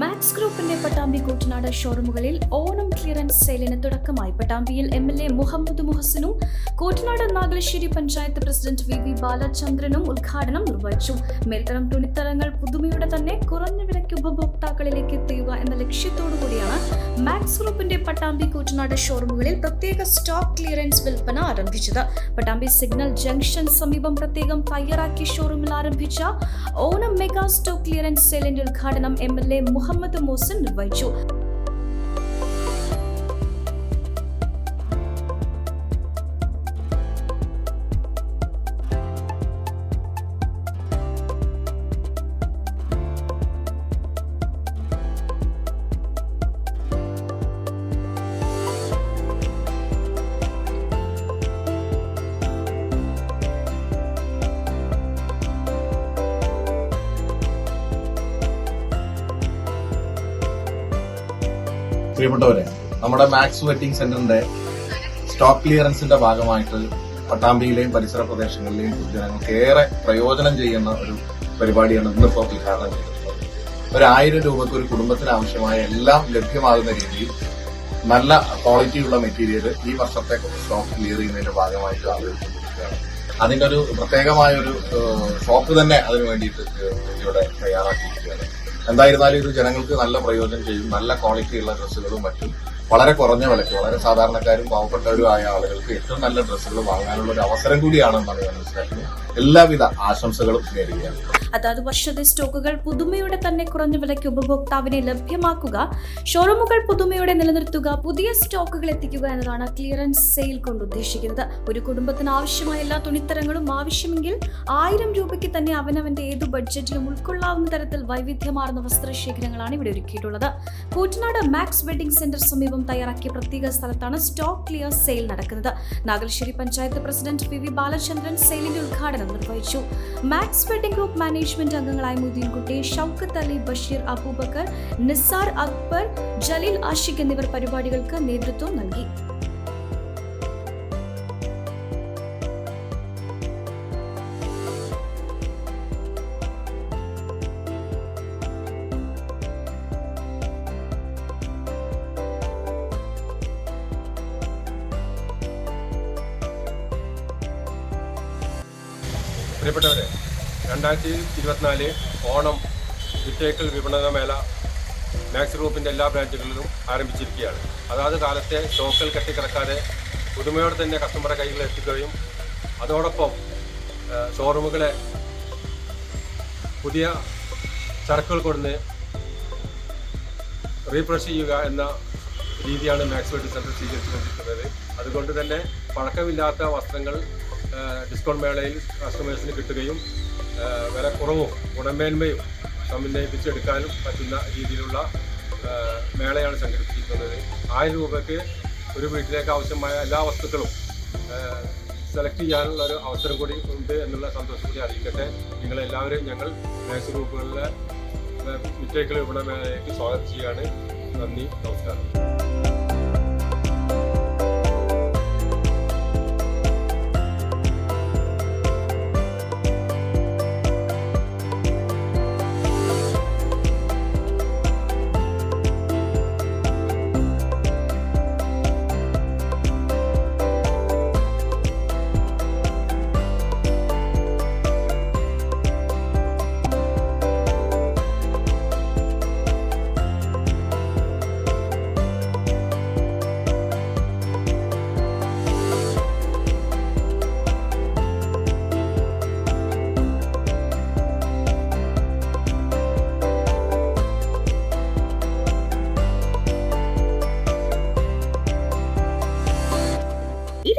Max ഗ്രൂപ്പിന്റെ പട്ടാമ്പി കൂറ്റനാട് ഷോറൂമുകളിൽ Onam clearance സെയിലിന് തുടക്കമായി. പട്ടാമ്പിയിൽ M L A Muhammad മുഹസനും Koottanad Nagalassery panchayat president V V ബാലചന്ദ്രനും ഉദ്ഘാടനം നിർവഹിച്ചു. മേൽത്തരം തുണിത്തരങ്ങൾ പുതുമയുടെ തന്നെ കുറഞ്ഞ വിലയ്ക്ക് ഉപഭോക്താക്കളിലേക്ക് എത്തുക എന്ന ലക്ഷ്യത്തോടു കൂടിയാണ് മാക്സ് ഗ്രൂപ്പിന്റെ പട്ടാമ്പി കൂറ്റനാട് ഷോറൂമുകളിൽ പ്രത്യേക സ്റ്റോക്ക് ക്ലിയറൻസ് വിൽപ്പന ആരംഭിച്ചത്. പട്ടാമ്പി സിഗ്നൽ ജംഗ്ഷൻ സമീപം പ്രത്യേകം തയ്യാറാക്കിയ ഷോറൂമിൽ ആരംഭിച്ച ഓണം മെഗാ സ്റ്റോക്ക് ക്ലിയറൻസ് സെയിലിന്റെ ഉദ്ഘാടനം M L A Muhammad Mohsin നിർവഹിച്ചു പ്രിയപ്പെട്ടവരെ നമ്മുടെ മാക്സ് വെറ്റിംഗ് സെന്ററിന്റെ സ്റ്റോക്ക് ക്ലിയറൻസിന്റെ ഭാഗമായിട്ട് പട്ടാമ്പിയിലെയും പരിസര പ്രദേശങ്ങളിലെയും പൊതുജനങ്ങൾക്ക് ഏറെ പ്രയോജനം ചെയ്യുന്ന ഒരു പരിപാടിയാണ് ഇന്നിപ്പോ ഉദ്ഘാടനം ചെയ്തിട്ടുള്ളത്. ഒരു ആയിരം രൂപയ്ക്ക് ഒരു കുടുംബത്തിന് ആവശ്യമായ എല്ലാം ലഭ്യമാകുന്ന രീതിയിൽ നല്ല ക്വാളിറ്റിയുള്ള മെറ്റീരിയൽ ഈ വർഷത്തെ സ്റ്റോക്ക് ക്ലിയർ ചെയ്യുന്നതിന്റെ ഭാഗമായിട്ട് ആലോചിച്ചുകൊണ്ടിരിക്കുകയാണ് അതിന്റെ ഒരു പ്രത്യേകമായ ഒരു ഷോപ്പ് തന്നെ അതിനു വേണ്ടിയിട്ട് ഇവിടെ തയ്യാറാക്കിയിരിക്കുകയാണ്. എന്തായിരുന്നാലും ഇത് ജനങ്ങൾക്ക് നല്ല പ്രയോജനം ചെയ്യും നല്ല ക്വാളിറ്റിയുള്ള ഡ്രസ്സുകളും മറ്റും വളരെ കുറഞ്ഞ വിലയ്ക്ക് വളരെ സാധാരണക്കാരും പാവപ്പെട്ടവരുമായ ആളുകൾക്ക് ഏറ്റവും നല്ല ഡ്രസ്സുകൾ വാങ്ങാനുള്ള ഒരു അവസരം കൂടിയാണെന്നാണ് ഞാൻ മനസ്സിലാക്കുന്നത്. എല്ലാവിധ ആശംസകളും നേരുകയാണ്. അതാത് വർഷത്തെ സ്റ്റോക്കുകൾ പുതുമയുടെ തന്നെ കുറഞ്ഞ വിലയ്ക്ക് ഉപഭോക്താവിനെ ലഭ്യമാക്കുക ഷോറൂമുകൾ പുതുമയോടെ നിലനിർത്തുക പുതിയ സ്റ്റോക്കുകൾ എത്തിക്കുക എന്നതാണ് ക്ലിയറൻസ് സെയിൽ കൊണ്ട് ഉദ്ദേശിക്കുന്നത്. ഒരു കുടുംബത്തിന് ആവശ്യമായ എല്ലാ തുണിത്തരങ്ങളും ആവശ്യമെങ്കിൽ ആയിരം രൂപയ്ക്ക് തന്നെ അവനവന്റെ ഏത് ബഡ്ജറ്റിലും ഉൾക്കൊള്ളാവുന്ന തരത്തിൽ വൈവിധ്യമാർന്ന വസ്ത്രശേഖരങ്ങളാണ് ഇവിടെ ഒരുക്കിയിട്ടുള്ളത്. കൂറ്റനാട് മാക്സ് വെഡിംഗ് സെന്റർ സമീപം തയ്യാറാക്കിയ പ്രത്യേക സ്ഥലത്താണ് സ്റ്റോക്ക് ക്ലിയർ സെയിൽ നടക്കുന്നത്. Nagalassery panchayat president P V Balachandran സെയിലിന്റെ ഉദ്ഘാടനം നിർവഹിച്ചു. മാക്സ് വെഡിംഗ് ഗ്രൂപ്പ് മാനേജ്മെന്റ് അംഗങ്ങളായ മുദീൻകുട്ടി ഷൌക്കത്ത് അലി ബഷീർ അബൂബക്കർ നിസാർ അക്ബർ ജലീൽ ആഷിഖ് എന്നിവർ പരിപാടികൾക്ക് നേതൃത്വം നൽകി. പ്രിയപ്പെട്ടവരെ രണ്ടായിരത്തി ഇരുപത്തിനാല് ഓണം വിറ്റേക്കൽ വിപണന മേള മാക്സ് ഗ്രൂപ്പിന്റെ എല്ലാ ബ്രാഞ്ചുകളിലും ആരംഭിച്ചിരിക്കുകയാണ്. അതാത് കാലത്തെ സ്റ്റോക്കുകൾ കെട്ടിക്കിടക്കാതെ പുതുമയോടെ തന്നെ കസ്റ്റമറെ കയ്യിൽ എത്തിക്കുകയും അതോടൊപ്പം ഷോറൂമുകളെ പുതിയ ചരക്കുകൾ കൊടുന്ന് റീഫ്രഷ് ചെയ്യുക എന്ന രീതിയാണ് മാക്സ് വെഡിങ് സെന്റർ സ്വീകരിച്ചുകൊണ്ടിരിക്കുന്നത് അതുകൊണ്ട് തന്നെ പഴക്കമില്ലാത്ത വസ്ത്രങ്ങൾ ഡിസ്കൗണ്ട് മേളയിൽ കസ്റ്റമേഴ്സിന് കിട്ടുകയും വില കുറവും ഗുണമേന്മയും സമന്വയിപ്പിച്ചെടുക്കാനും പറ്റുന്ന രീതിയിലുള്ള മേളയാണ് സംഘടിപ്പിച്ചിരിക്കുന്നത്. ആയിരം രൂപയ്ക്ക് ഒരു വീട്ടിലേക്ക് ആവശ്യമായ എല്ലാ വസ്തുക്കളും സെലക്ട് ചെയ്യാനുള്ള ഒരു അവസരം കൂടി ഉണ്ട് എന്നുള്ള സന്തോഷം കൂടി അറിയിക്കട്ടെ. നിങ്ങളെല്ലാവരും ഞങ്ങൾ മാക്സ് ഗ്രൂപ്പുകളിലെ മിറ്റേക്കൾ വിപണ മേളയിലേക്ക് സ്വാഗതം ചെയ്യുകയാണ് നന്ദി നമസ്കാരം.